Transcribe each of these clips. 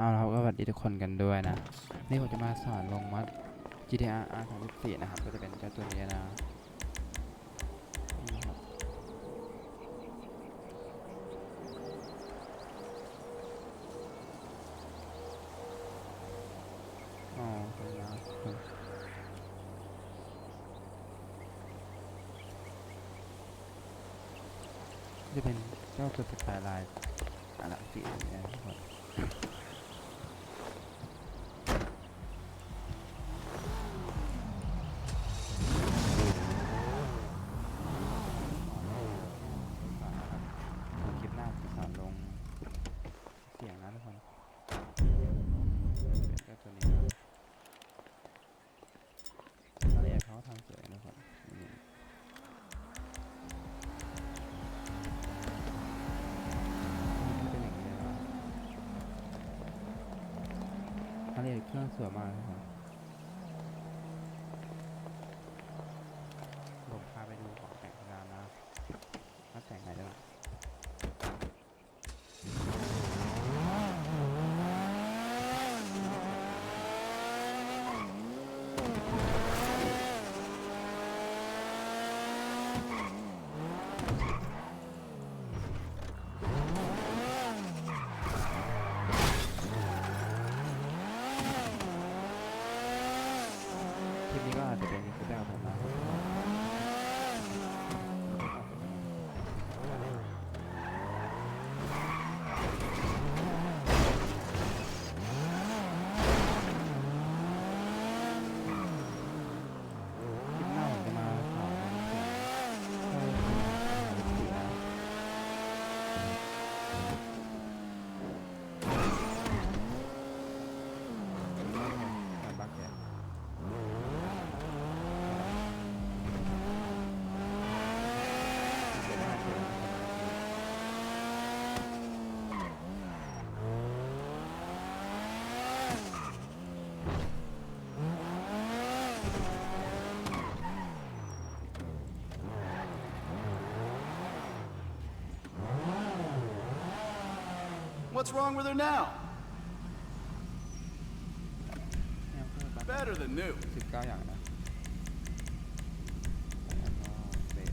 เอาละครับก็สวัสดีทุกคนกันด้วยนะ นี่ผมจะมาสอนลงมัด GTR R 3 4นะครับ ก็จะเป็นเจ้าตัวนี้นะนี่ครับอ๋อเป็นจะเป็นเจ้าตัวสไตล์ลายอะไรสีเนี่ยนะครั เอียดเครื่องสวยมากทุกคนผมพาไปดูของแต่งงานนะว่าแต่งไหนได้บ้าง คลิปนี้ก็อาจจะเป็นคลิปแรกของผมนะคลิปหน้าผมจะมาสอนเรื่องเอ่อสีนะแบบบักเนี่ย What's wrong with her now? เนี่ยเพิ่มบัก Better than new. สิบเก้าอย่างนะแล้วก็เป็น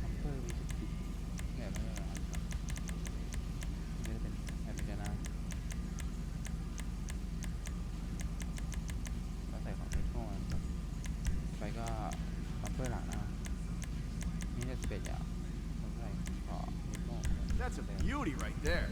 คัมเปอร์วิสิบเนี่ยไม่ใช่อันครับนี่จะเป็นแอปพลิเคชันนะแล้วใส่ของเมโทรนะครับไปก็คัมเปอร์หลังนะนี่จะเป็นอย่างผมใส่ของเมโทร That's a beauty right there.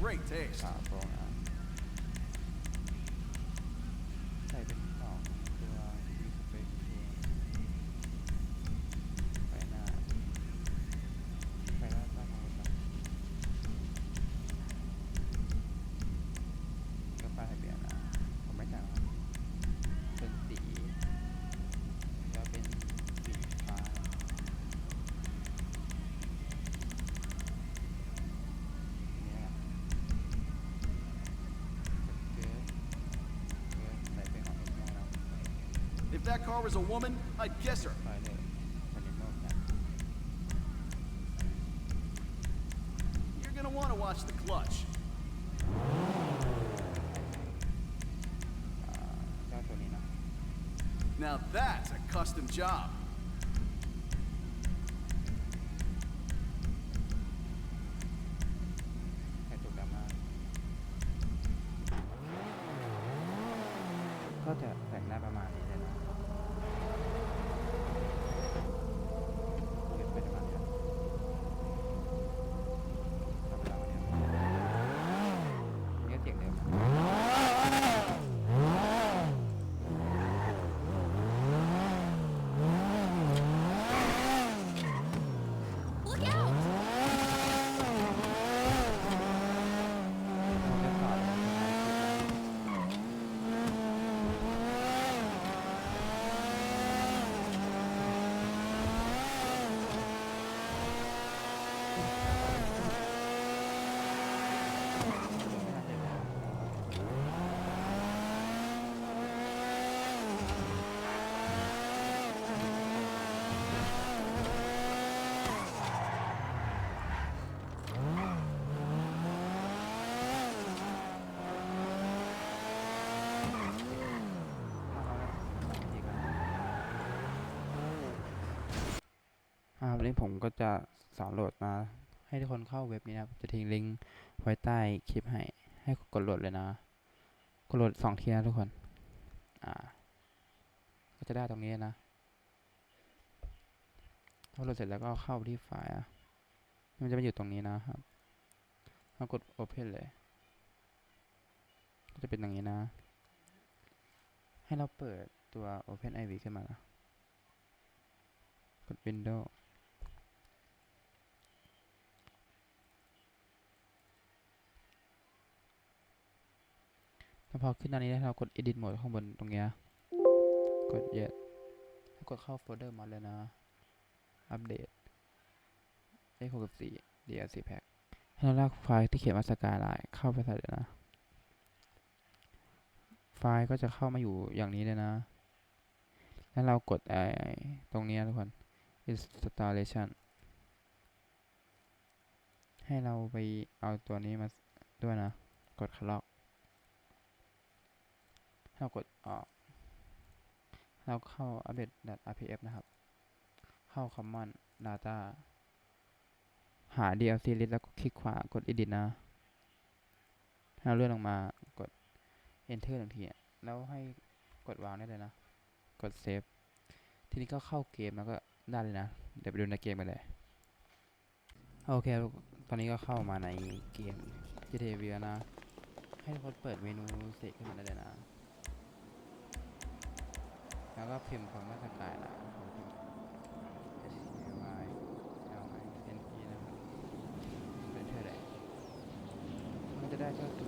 Great taste. Ah, bro, that car was a woman, I'd guess her. ไปเลยคันนี้โมกนะ You're gonna want to watch the clutch. อ่าเจ้าตัวนี้นะ Now that's a custom job. แค่ตัวดำมาก็จะแต่งได้ประมาณนี้เลยนะเก็บไปประมาณนี้ทำเวลาวันนี้นี่ก็เสียงเดิมนะ Look out! ผมจะสอนในคลิปนะ อ่า วันนี้ผมก็จะสอนโหลดมาให้ทุกคนเข้าเว็บนี้นะครับ จะทิ้งลิงก์ไว้ใต้คลิปให้ ให้กดโหลดเลยนะ กดโหลดสองทีนะทุกคน อ่า ก็จะได้ตรงนี้นะพอโหลดเสร็จแล้วก็เข้าที่ไฟล์อะมันจะมาอยู่ตรงนี้นะครับแล้วกด Open เลย ก็จะเป็นอย่างนี้นะ ให้เราเปิดตัว Open IV ขึ้นมานะกด Windows แล้ว พอขึ้นหน้านี้แล้วเรากด Edit Mode ข้างบนตรงเนี้ย กด Yes แล้วกดเข้าโฟลเดอร์มาเลยนะ อัปเดตเลข64 DLC Pack ให้เราลากไฟล์ที่เขียนว่าสกายไลน์เข้าไปใส่เลยนะ ไฟล์ก็จะเข้ามาอยู่อย่างนี้เลยนะ แล้วเรากดไอ้ตรงนี้ทุกคน installation ให้เราไปเอาตัวนี้มาด้วยนะ กด clock ให้ เรากดออกเราเข้า update rpf นะครับ เข้า common data หา DLC list แล้วก็คลิกขวากด edit นะให้เราเลื่อนลงมากด enter หนึ่งทีแล้วให้กดวางได้เลยนะ กด save ทีนี้ก็เข้าเกมแล้วก็ได้เลยนะ เดี๋ยวไปดูในเกมกันเลย โอเค ตอนนี้ก็เข้ามาในเกม GTA V นะ ให้ทุกคนเปิดเมนูเสกขึ้นมาได้เลยนะ แล้วก็พิมพ์คำว่าสกายนะผมพิมพ์ H A Y L I N E นะครับเป็นเท่าไหร่มันจะได้เท่าตัว